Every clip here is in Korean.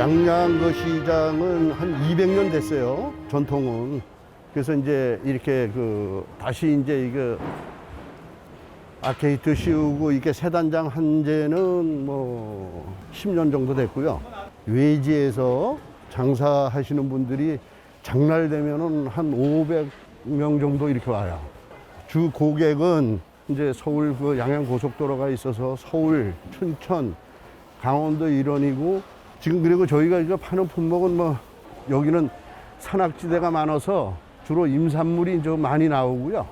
양양거 시장은 한 200년 됐어요. 전통은. 그래서 이제 이렇게 그 다시 이제 이거 아케이트 씌우고 이렇게 세 단장 한 지는 뭐 10년 정도 됐고요. 외지에서 장사하시는 분들이 장날 되면은 한 500명 정도 이렇게 와요. 주 고객은 이제 서울 그 양양 고속도로가 있어서 서울, 춘천, 강원도 일원이고 지금 그리고 저희가 이거 파는 품목은 뭐 여기는 산악지대가 많아서 주로 임산물이 좀 많이 나오고요.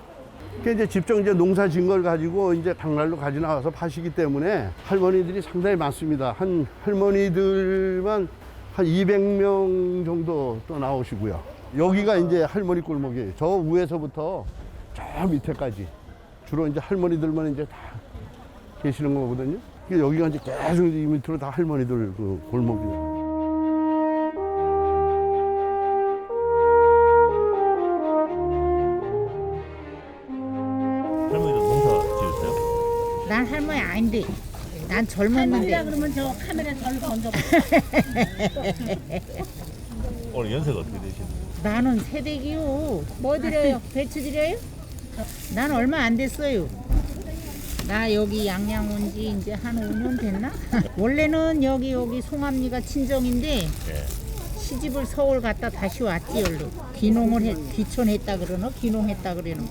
그 이제 직접 이제 농사 진 걸 가지고 이제 당날로 가지 나와서 파시기 때문에 할머니들이 상당히 많습니다. 한 할머니들만 한 200명 정도 또 나오시고요. 여기가 이제 할머니 골목이에요. 저 위에서부터 저 밑에까지 주로 이제 할머니들만 이제 다 계시는 거거든요. 여기가 이제 계속 이 밑으로 다 할머니들 그 골목이에요. 할머니도 농사 지으세요? 난 할머니 아닌데 난 젊었는데 그러면 저 카메라 절로 던져. 오늘 연세가 어떻게 되시나요? 나는 새댁이요 뭐 드려요? 배추 드려요? 난 얼마 안 됐어요 나 여기 양양 온 지 이제 한 5년 됐나? 원래는 여기 여기 송암리가 친정인데 예. 시집을 서울 갔다 다시 왔지 열로. 귀농을 해, 귀촌했다 그러나 귀농했다 그러는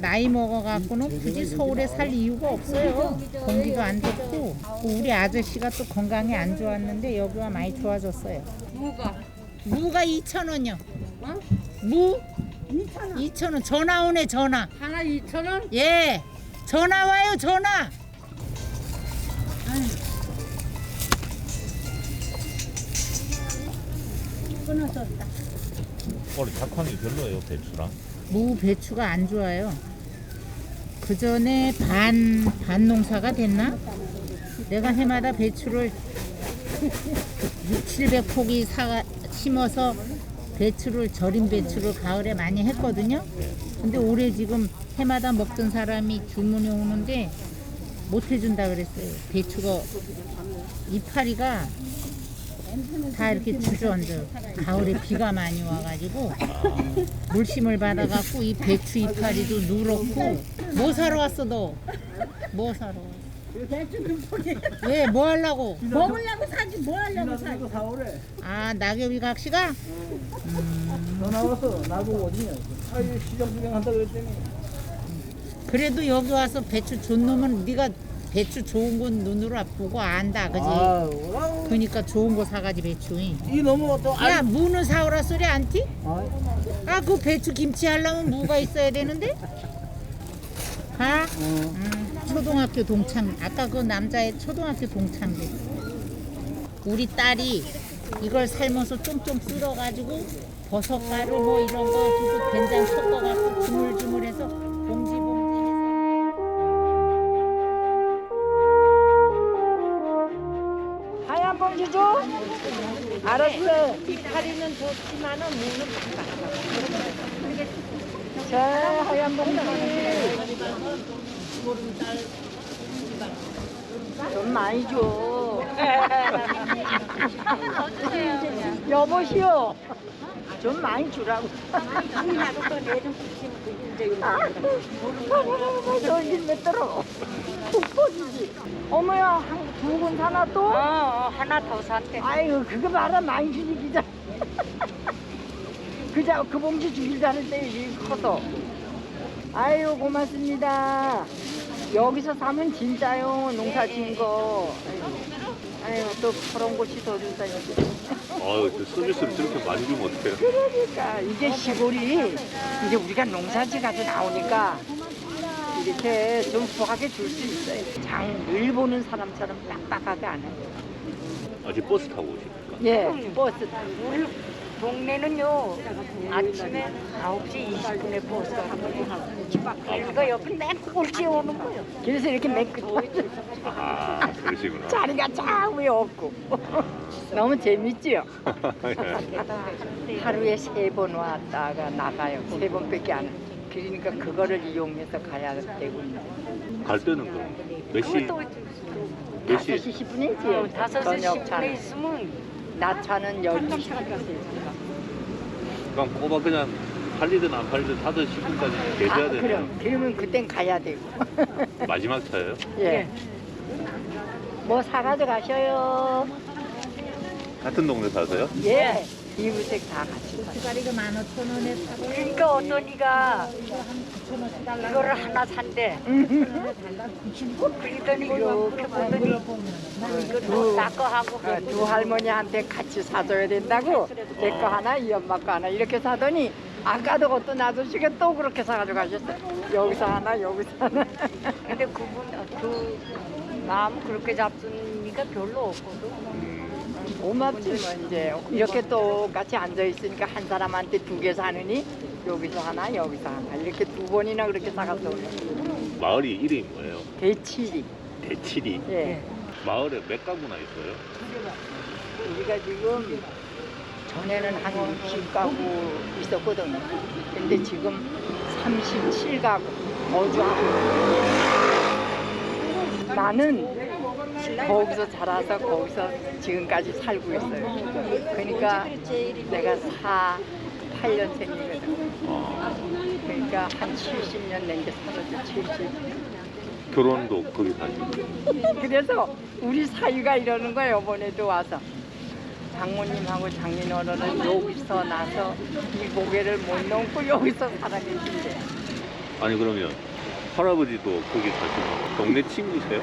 나이 먹어갖고는 굳이 서울에 살 이유가 없어요. 공기도 안 좋고 우리 아저씨가 또 건강이 안 좋았는데 여기 와 많이 좋아졌어요. 무가? 무가 2천 원이요. 어? 무? 2천 원. 2천 원. 전화 오네 전화. 하나 2천 원? 예 전화 와요 전화 끊어졌다. 오늘 작황이 별로예요 배추랑. 무 배추가 안 좋아요. 그 전에 반, 반 농사가 됐나? 내가 해마다 배추를 6, 700포기 사, 심어서 배추를 절인 배추를 가을에 많이 했거든요. 근데 올해 지금 해마다 먹던 사람이 주문이 오는데 못 해준다 그랬어요. 배추가 이파리가 다 이렇게 주저앉아. 가을에 비가 많이 와가지고 물심을 받아갖고 이 배추 이파리도 누렇고 뭐 사러 왔어 너? 뭐 사러? 왜 뭐 하려고? 먹으려고 사지 뭐 하려고 사지. 아 낙엽이 각시가? 전화 와서 나보고 어디냐 아이 시장 구경한다 그랬더니 그래도 여기 와서 배추 좋은 놈은 네가 배추 좋은 건 눈으로 보고 안다 그지? 아 오라고 그러니까 좋은 거 사가지 배추. 이 너무 또 야 무는 사오라 소리 안 티? 아, 아 그 배추 김치 하려면 무가 있어야 되는데? 가? 어. 음, 초등학교 동창 아까 그 남자의 초등학교 동창들 우리 딸이 이걸 삶아서 쫑쫑 쓸어가지고 버섯가루 뭐 이런 거 주고 된장 섞어갖고 주물주물해서 봉지 봉지 해서 하얀 봉지 줘. 알았어. 이파리는 좋지만은 무는 자 하얀 봉지. 좀 많이 줘. 여보시오. 좀 많이 주라고. 저 힘내 들어. 국뽕이지. 어머야, 두분 사나 또? 어, 하나 더 샀대 아이고, 그거 말아 많이 주니 기자. 그자 그 봉지 주길 잘했어요, 이 커서. 아유, 고맙습니다. 여기서 사면 진짜요, 농사 지은 거. 아유, 또 그런 곳이 더 좋다니. 아유 그 서비스를 저렇게 많이 주면 어떡해요? 그러니까 이게 시골이 이제 우리가 농사지 가서 나오니까 이렇게 좀 후하게 줄 수 있어요. 장을 보는 사람처럼 빡빡하게 안 해요. 아직 버스 타고 오십니까? 예, 버스. 우리 동네는요 아침에 9시 20분에 버스가 한번 하고 그러니까 옆에 맨 꼴찌에 오는 거예요. 그래서 이렇게 맨 끝에 아 그러시구나. 자리가 쫙왜 없고 너무 재밌지요. 하루에 세 번 왔다가 나가요. 세 번밖에 안. 그러니까 그거를 이용해서 가야 되고 갈 때는 그럼 몇 시? 몇 시? 5시 10분이지. 다섯 시 저녁 10분에 차는. 있으면 나차는 12시. 그럼 꼬박 그냥 팔리든 안 팔리든 사든 10분까지 계셔야 아, 되네요. 그럼 그러면 그땐 가야 되고. 마지막 차예요? 예. 뭐 사가져 가셔요. 같은 동네 사세요? 예. 이브색 다 같이 사요. 고춧가루가 15,000원에 사고 그러니까 어떤 이가 이거를 하나 산대. 그러더니 이렇게 보더니 두, 하고 두 할머니한테 같이 사줘야 된다고 내 거 하나 이 엄마 거 하나 이렇게 사더니 아까도 어떤 아저씨가 또 그렇게 사가지고 가셨어요. 여기서 하나 여기서 하나. 근데 그분 그 마음 그렇게 잡수니까 별로 없거든. 고맙지만 이제 이렇게 똑같이 앉아 있으니까 한 사람한테 두 개 사느니 여기서 하나 여기서 하나 이렇게 두 번이나 그렇게 사갔어 마을이 이름이 뭐예요? 대치리 대칠이. 예 마을에 몇 가구나 있어요? 우리가 지금 전에는 한 10가구 있었거든요 근데 지금 37가구 거주하고 나는 거기서 자라서 거기서 지금까지 살고 있어요. 그러니까 내가 4, 8년생이거든 아, 그러니까 한 70년 넘게 살았죠 70 결혼도 거기 사시고. 그래서 우리 사위가 이러는 거예요 이번에도 와서. 장모님하고 장인어른은 여기서 나서 이 고개를 못 넘고 여기서 살아계신대 아니 그러면 할아버지도 거기 사시고 동네 친구세요?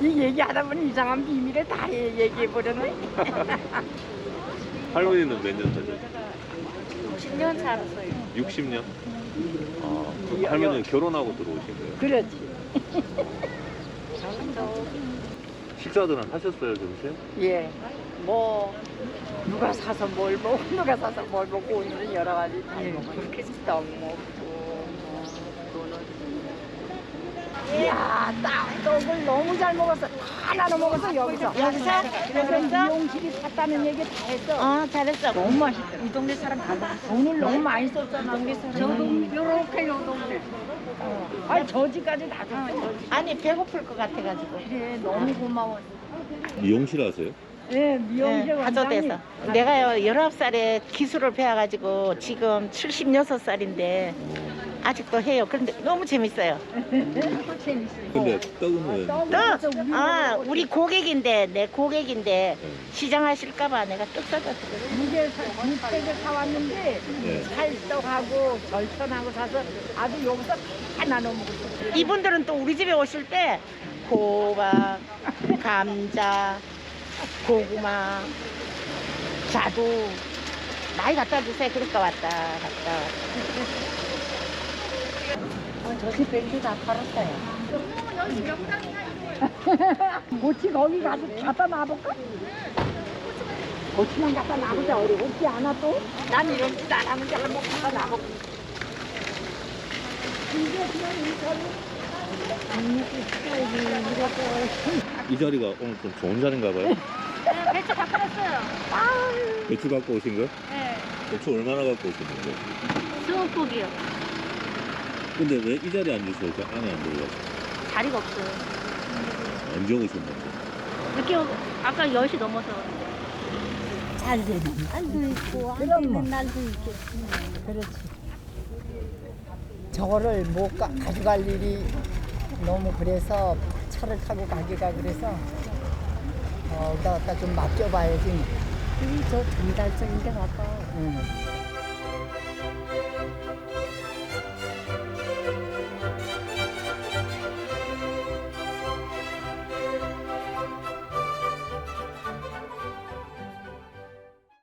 이 얘기하다 보니 이상한 비밀을 다 얘기해 버렸네 할머니는 몇년 사셨어요? 10년 살았어요. 60년? 아, 그럼 할머니는 결혼하고 들어오신 거예요? 그렇지 또 식사들은 하셨어요, 점심? 예. 뭐 누가 사서 뭘 먹고 누가 사서 뭘 먹고 오늘은 여러 가지 다 먹고 그렇게 떡 먹고 뭐 또는 이야 딱 떡을 너무 잘 먹었어 다 나눠 먹었어 여기서. 여기서? 그래서 여기서? 미용실이 샀다는 얘기 다 했어. 어 잘했어. 너무 맛있더라. 이 동네 사람 다 먹었어. 돈을 너무 많이 썼잖아. 저도 요렇게 요 동네. 아니 저지까지 다 줬어. 아니 배고플 것 같아가지고. 그래 너무 고마워. 미용실 하세요? 예 미용실 네, 원장님. 가져대서. 내가요 19살에 기술을 배워가지고 지금 76살인데 아직도 해요 그런데 너무 재밌어요 근데 떡은 왜? 또, 아 우리 고객인데 내 고객인데 시장 하실까봐 내가 떡 사줬거든 무게 육백을 사왔는데 네. 살떡하고 절편하고 사서 아주 여기서 다 나눠 먹었어. 이분들은 또 우리 집에 오실 때 호박, 감자, 고구마, 자두 많이 갖다 주세요. 그러니까 왔다 갔다 왔다. 어, 저기 벤츠 다 팔았어요. 고치 거기 가서 갖다 놔볼까? 고치만 갖다 놔보자. 어렵지 않아 또? 난 이런 짓 안 하는데 한번 갖다 놔볼까? 이 자리가 오늘 좀 좋은 자리인가 봐요? 네, 배추 다 팔았어요. 배추 갖고 오신 거요? 네. 배추 얼마나 갖고 오신 거요? 스무 폭이요. 근데 왜 이 자리에 앉으세요? 저 안에 안 들어가세요? 자리가 없어요. 언제 오셨나요? 늦게 오- 아까 10시 넘어서. 잘 되는 날도 있고 안 되는 날도 있고 그렇지 저거를 못 가, 가져갈 일이 너무 그래서 차를 타고 가기가 그래서 어, 여기다 갖다 좀 맡겨봐야지 저 전달적인 게 가까워. 응.